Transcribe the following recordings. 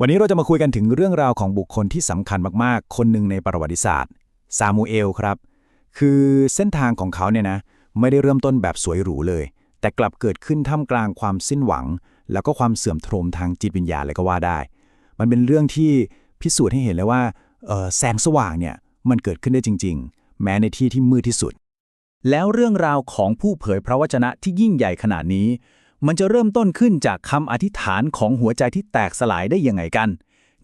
วันนี้เราจะมาคุยกันถึงเรื่องราวของบุคคลที่สำคัญมากๆ คนหนึ่งในประวัติศาสตร์ ซามูเอลครับ คือเส้นทางของเขาเนี่ยนะ ไม่ได้เริ่มต้นแบบสวยหรูเลย แต่กลับเกิดขึ้นท่ามกลางความสิ้นหวัง แล้วก็ความเสื่อมโทรมทางจิตวิญญาณเลยก็ว่าได้ มันเป็นเรื่องที่พิสูจน์ให้เห็นเลยว่าแสงสว่างเนี่ยมันเกิดขึ้นได้จริง ๆ แม้ในที่ที่มืดที่สุด แล้วเรื่องราวของผู้เผยพระวจนะที่ยิ่งใหญ่ขนาดนี้ มันจะเริ่มต้นขึ้นจากคำอธิษฐานของหัวใจที่แตกสลายได้ยังไงกัน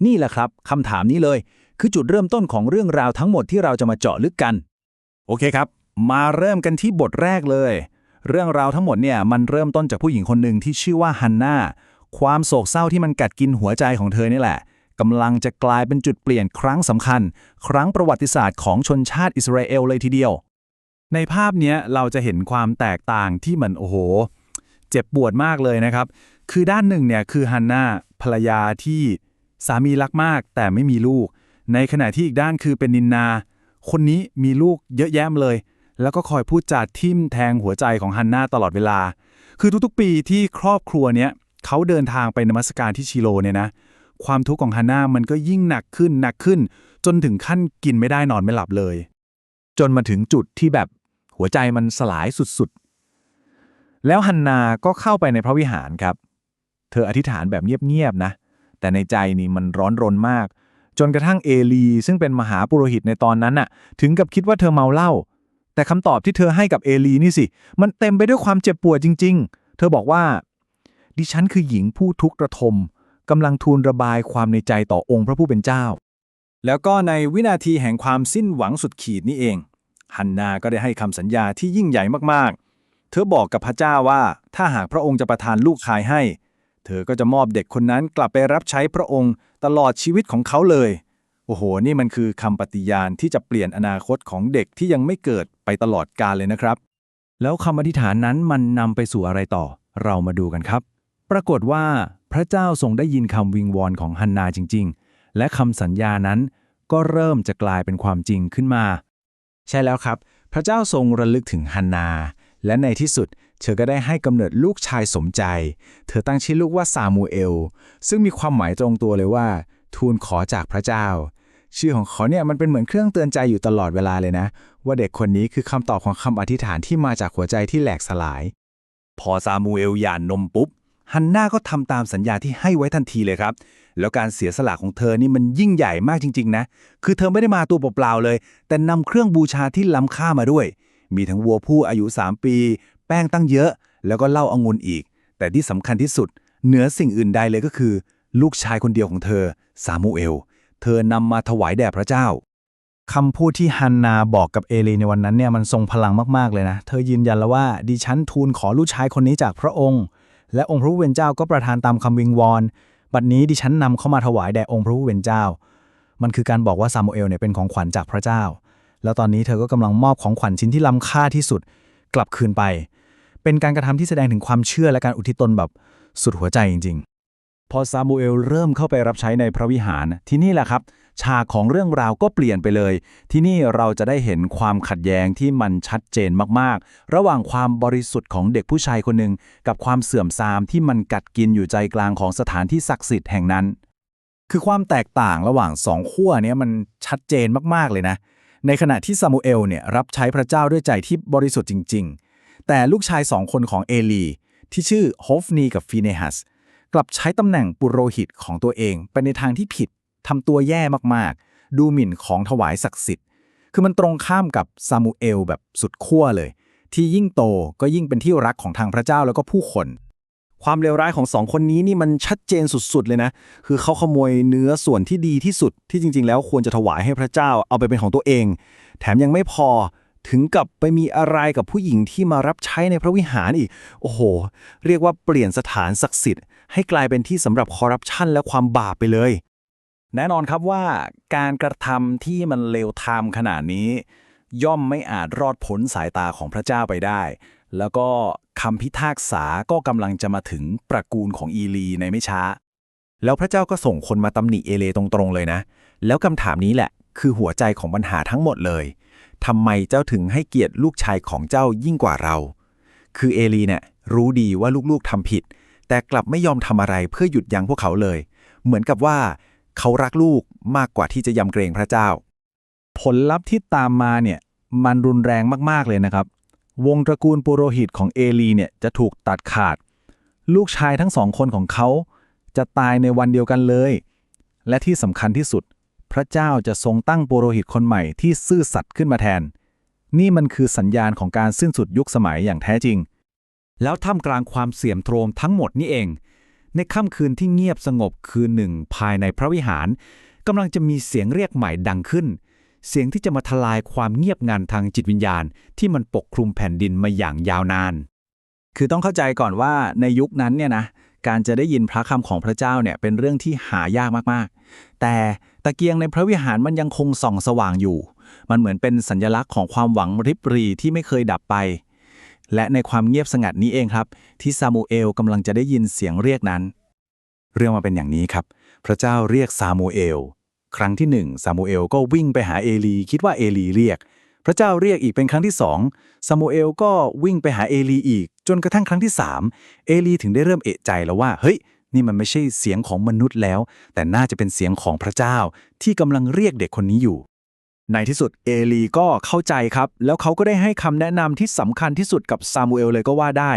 นี่แหละครับคำถามนี้เลย คือจุดเริ่มต้นของเรื่องราวทั้งหมดที่เราจะมาเจาะลึกกัน โอเคครับ มาเริ่มกันที่บทแรกเลย เรื่องราวทั้งหมดเนี่ยมันเริ่มต้นจากผู้หญิงคนหนึ่งที่ชื่อว่าฮันนาความโศกเศร้าที่มันกัดกินหัวใจของเธอนี่แหละกำลังจะกลายเป็นจุดเปลี่ยนครั้งสำคัญ ครั้งประวัติศาสตร์ของชนชาติอิสราเอลเลยทีเดียว ในภาพเนี้ยเราจะเห็นความแตกต่างที่มันโอ้โห เจ็บปวดมากเลยนะครับ คือด้านหนึ่งเนี่ยคือฮันนาภรรยาที่สามีรักมากแต่ไม่มีลูก ในขณะที่อีกด้านคือเป็นนินนา คนนี้มีลูกเยอะแยะเลย แล้วก็คอยพูดจาทิ่มแทงหัวใจของฮันนาตลอดเวลา คือทุกๆปีที่ครอบครัวเนี้ยเขาเดินทางไปนมัสการที่ชิโลเนี่ยนะ ความทุกข์ของฮันนามันก็ยิ่งหนักขึ้นหนักขึ้น จนถึงขั้นกินไม่ได้นอนไม่หลับเลย จนมาถึงจุดที่แบบหัวใจมันสลายสุด แล้วฮันนาก็เข้าไปในพระวิหารครับ เธออธิษฐานแบบเงียบๆนะ แต่ในใจนี่มันร้อนรนมาก จนกระทั่งเอลี ซึ่งเป็นมหาปุโรหิตในตอนนั้นน่ะ ถึงกับคิดว่าเธอเมาเหล้า แต่คำตอบที่เธอให้กับเอลีนี่สิ มันเต็มไปด้วยความเจ็บปวดจริง ๆ เธอบอกว่า ดิฉันคือหญิงผู้ทุกข์ระทมกำลังทูลระบายความในใจต่อองค์พระผู้เป็นเจ้า แล้วก็ในวินาทีแห่งความสิ้นหวังสุดขีดนี่เอง ฮันนาก็ได้ให้คำสัญญาที่ยิ่งใหญ่มากๆ เธอบอกกับพระเจ้าว่า ถ้าหากพระองค์จะประทานลูกชายให้ เธอก็จะมอบเด็กคนนั้นกลับไปรับใช้พระองค์ตลอดชีวิตของเขาเลย โอ้โห นี่มันคือคำปฏิญาณที่จะเปลี่ยนอนาคตของเด็กที่ยังไม่เกิดไปตลอดกาลเลยนะครับ แล้วคำอธิษฐานนั้นมันนำไปสู่อะไรต่อ เรามาดูกันครับ ปรากฏว่าพระเจ้าทรงได้ยินคำวิงวอนของฮันนาจริง ๆ และคำสัญญานั้นก็เริ่มจะกลายเป็นความจริงขึ้นมา ใช่แล้วครับ พระเจ้าทรงระลึกถึงฮันนา และในที่สุด เธอก็ได้ให้กำเนิดลูกชายสมใจ เธอตั้งชื่อลูกว่าซามูเอล ซึ่งมีความหมายตรงตัวเลยว่า ทูลขอจากพระเจ้า ชื่อของเขาเนี่ยมันเป็นเหมือนเครื่องเตือนใจอยู่ตลอดเวลาเลยนะ ว่าเด็กคนนี้คือคำตอบของคำอธิษฐานที่มาจากหัวใจที่แหลกสลาย พอซามูเอลหย่านนมปุ๊บฮันนาก็ทำตามสัญญาที่ให้ไว้ทันทีเลยครับ แล้วการเสียสละของเธอนี่มันยิ่งใหญ่มากจริง ๆ นะ คือเธอไม่ได้มาตัวเปล่าๆเลย แต่นำเครื่องบูชาที่ล้ำค่ามาด้วย มีทั้งวัวผู้อายุ 3 ปี แป้งตั้งเยอะ แล้วก็เหล้าองุ่นอีก แต่ที่สำคัญที่สุด เหนือสิ่งอื่นใดเลยก็คือ ลูกชายคนเดียวของเธอ ซามูเอล เธอนำมาถวายแด่พระเจ้าคำพูดที่ฮันนาบอกกับเอลีในวันนั้นเนี่ยมันทรงพลังมากๆเลยนะ เธอยืนยันแล้วว่าดิฉันทูลขอลูกชายคนนี้จากพระองค์ และองค์พระผู้เป็นเจ้าก็ประทานตามคำวิงวอน บัดนี้ดิฉันนำเข้ามาถวายแด่องค์พระผู้เป็นเจ้า มันคือการบอกว่าซามูเอลเนี่ยเป็นของขวัญจากพระเจ้า แล้วตอนนี้เธอก็กำลังมอบของขวัญชิ้นที่ล้ำค่าที่สุดกลับคืนไป เป็นการกระทำที่แสดงถึงความเชื่อและการอุทิศตนแบบสุดหัวใจจริง ๆ พอซามูเอลเริ่มเข้าไปรับใช้ในพระวิหาร ที่นี่แหละครับฉากของเรื่องราวก็เปลี่ยนไปเลย ที่นี่เราจะได้เห็นความขัดแย้งที่มันชัดเจนมากๆ ระหว่างความบริสุทธิ์ของเด็กผู้ชายคนหนึ่งกับความเสื่อมทรามที่มันกัดกินอยู่ใจกลางของสถานที่ศักดิ์สิทธิ์แห่งนั้น คือความแตกต่างระหว่างสองขั้วนี้มันชัดเจนมากๆเลยนะ ในขณะที่ซามูเอลเนี่ยรับใช้พระเจ้าด้วยใจที่บริสุทธิ์จริง ๆ แต่ลูกชายสองคนของเอลี ที่ชื่อโฮฟนีกับฟีเนฮัสกลับใช้ตำแหน่งปุโรหิตของตัวเองไปในทางที่ผิดทำตัวแย่มากๆ ดูหมิ่นของถวายศักดิ์สิทธิ์ คือมันตรงข้ามกับซามูเอลแบบสุดขั้วเลย ที่ยิ่งโตก็ยิ่งเป็นที่รักของทางพระเจ้าแล้วก็ผู้คน ความเลวร้ายของสองคนนี้นี่มันชัดเจนสุดๆเลยนะ คือเขาขโมยเนื้อส่วนที่ดีที่สุด ที่จริง ๆ แล้วควรจะถวายให้พระเจ้าเอาไปเป็นของตัวเอง แถมยังไม่พอถึงกับไปมีอะไรกับผู้หญิงที่มารับใช้ในพระวิหารอีก โอ้โห เรียกว่าเปลี่ยนสถานศักดิ์สิทธิ์ให้กลายเป็นที่สำหรับคอร์รัปชันและความบาปไปเลย แน่นอนครับว่าการกระทำที่มันเลวทรามขนาดนี้ ย่อมไม่อาจรอดพ้นสายตาของพระเจ้าไปได้ แล้วก็คำพิพากษาก็กำลังจะมาถึงตระกูลของอีลีในไม่ช้า แล้วพระเจ้าก็ส่งคนมาตำหนิเอเลตรงๆเลยนะ แล้วคำถามนี้แหละ คือหัวใจของปัญหาทั้งหมดเลยทำไมเจ้าถึงให้เกียรติลูกชายของเจ้ายิ่งกว่าเรา คือเอลีเนี่ยรู้ดีว่าลูกๆทำผิด แต่กลับไม่ยอมทำอะไรเพื่อหยุดยั้งพวกเขาเลย เหมือนกับว่าเขารักลูกมากกว่าที่จะยำเกรงพระเจ้า ผลลัพธ์ที่ตามมาเนี่ยมันรุนแรงมากๆเลยนะครับ วงตระกูลปุโรหิตของเอลีเนี่ยจะถูกตัดขาด ลูกชายทั้งสองคนของเขา จะตายในวันเดียวกันเลย และที่สำคัญที่สุด พระเจ้าจะทรงตั้งปุโรหิตคนใหม่ที่ซื่อสัตย์ขึ้นมาแทน นี่มันคือสัญญาณของการสิ้นสุดยุคสมัยอย่างแท้จริง แล้วท่ามกลางความเสี่ยมโทรมทั้งหมดนี่เอง ในค่ำคืนที่เงียบสงบคืนหนึ่งภายในพระวิหารกำลังจะมีเสียงเรียกใหม่ดังขึ้น เสียงที่จะมาทลายความเงียบงันทางจิตวิญญาณ ที่มันปกคลุมแผ่นดินมาอย่างยาวนาน คือต้องเข้าใจก่อนว่าในยุคนั้นเนี่ยนะการจะได้ยินพระคำของพระเจ้าเนี่ยเป็นเรื่องที่หายากมากๆ แต่ตะเกียงในพระวิหารมันยังคงส่องสว่างอยู่ มันเหมือนเป็นสัญลักษณ์ของความหวังริบหรีที่ไม่เคยดับไป และในความเงียบสงัดนี้เองครับ ที่ซามูเอลกำลังจะได้ยินเสียงเรียกนั้น เรื่องมาเป็นอย่างนี้ครับ พระเจ้าเรียกซามูเอล ครั้งที่หนึ่งซามูเอลก็วิ่งไปหาเอลี คิดว่าเอลีเรียก พระเจ้าเรียกอีกเป็นครั้งที่สองซามูเอลก็วิ่งไปหาเอลีอีก จนกระทั่งครั้งที่สามเอลีถึงได้เริ่มเอะใจแล้วว่า เฮ้ย นี่มันไม่ใช่เสียงของมนุษย์แล้ว แต่น่าจะเป็นเสียงของพระเจ้าที่กำลังเรียกเด็กคนนี้อยู่ ในที่สุดเอลีก็เข้าใจครับ แล้วเขาก็ได้ให้คำแนะนำที่สำคัญที่สุดกับซามูเอลเลยก็ว่าได้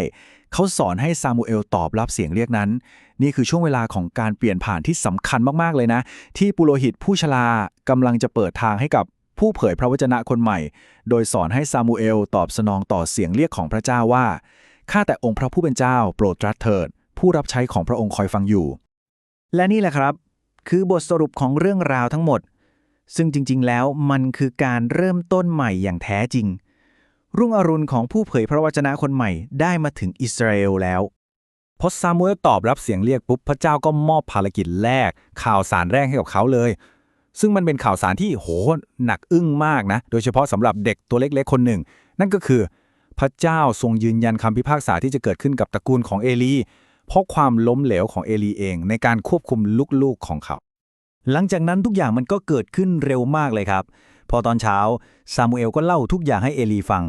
เขาสอนให้ซามูเอลตอบรับเสียงเรียกนั้น นี่คือช่วงเวลาของการเปลี่ยนผ่านที่สำคัญมากๆเลยนะ ที่ปุโรหิตผู้ชรากำลังจะเปิดทางให้กับผู้เผยพระวจนะคนใหม่ โดยสอนให้ซามูเอลตอบสนองต่อเสียงเรียกของพระเจ้าว่าข้าแต่องค์พระผู้เป็นเจ้า โปรดตรัสเถิด ผู้รับใช้ของพระองค์คอยฟังอยู่ และนี่แหละครับ คือบทสรุปของเรื่องราวทั้งหมด ซึ่งจริง ๆ แล้วมันคือการเริ่มต้นใหม่อย่างแท้จริง รุ่งอรุณของผู้เผยพระวจนะคนใหม่ได้มาถึงอิสราเอลแล้วพอซามูเอลตอบรับเสียงเรียกปุ๊บพระเจ้าก็มอบภารกิจแรก ข่าวสารแรกให้กับเขาเลย ซึ่งมันเป็นข่าวสารที่โหหนักอึ้งมากนะ โดยเฉพาะสำหรับเด็กตัวเล็กๆคนหนึ่ง นั่นก็คือ พระเจ้าทรงยืนยันคำพิพากษาที่จะเกิดขึ้นกับตระกูลของเอลีเพราะความล้มเหลวของเอลีเองในการควบคุมลูกๆของเขา หลังจากนั้นทุกอย่างมันก็เกิดขึ้นเร็วมากเลยครับ พอตอนเช้าซามูเอลก็เล่าทุกอย่างให้เอลีฟัง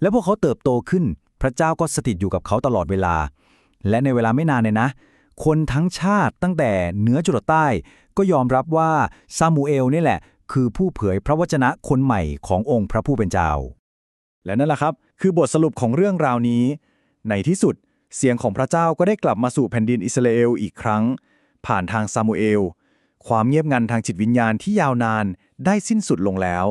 แล้วพวกเขาเติบโตขึ้น พระเจ้าก็สถิตอยู่กับเขาตลอดเวลา และในเวลาไม่นานเนี่ยนะ คนทั้งชาติตั้งแต่เหนือจรดใต้ ก็ยอมรับว่าซามูเอลนี่แหละ คือผู้เผยพระวจนะคนใหม่ขององค์พระผู้เป็นเจ้า และนั่นแหละครับ คือบทสรุปของเรื่องราวนี้ ในที่สุดเสียงของพระเจ้าก็ได้กลับมาสู่แผ่นดินอิสราเอลอีกครั้ง ผ่านทางซามูเอล ความเงียบงันทางจิตวิญญาณที่ยาวนานได้สิ้นสุดลงแล้ว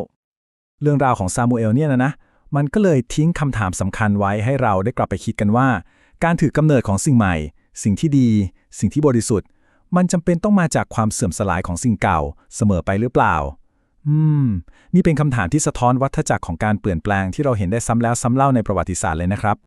เรื่องราวของซามูเอลเนี่ยนะนะ มันก็เลยทิ้งคำถามสำคัญไว้ให้เราได้กลับไปคิดกันว่า การถือกำเนิดของสิ่งใหม่ สิ่งที่ดี สิ่งที่บริสุทธิ์ มันจำเป็นต้องมาจากความเสื่อมสลายของสิ่งเก่าเสมอไปหรือเปล่า อืม นี่เป็นคำถามที่สะท้อนวัฏจักรของการเปลี่ยนแปลงที่เราเห็นได้ซ้ำแล้วซ้ำเล่าในประวัติศาสตร์เลยนะครับ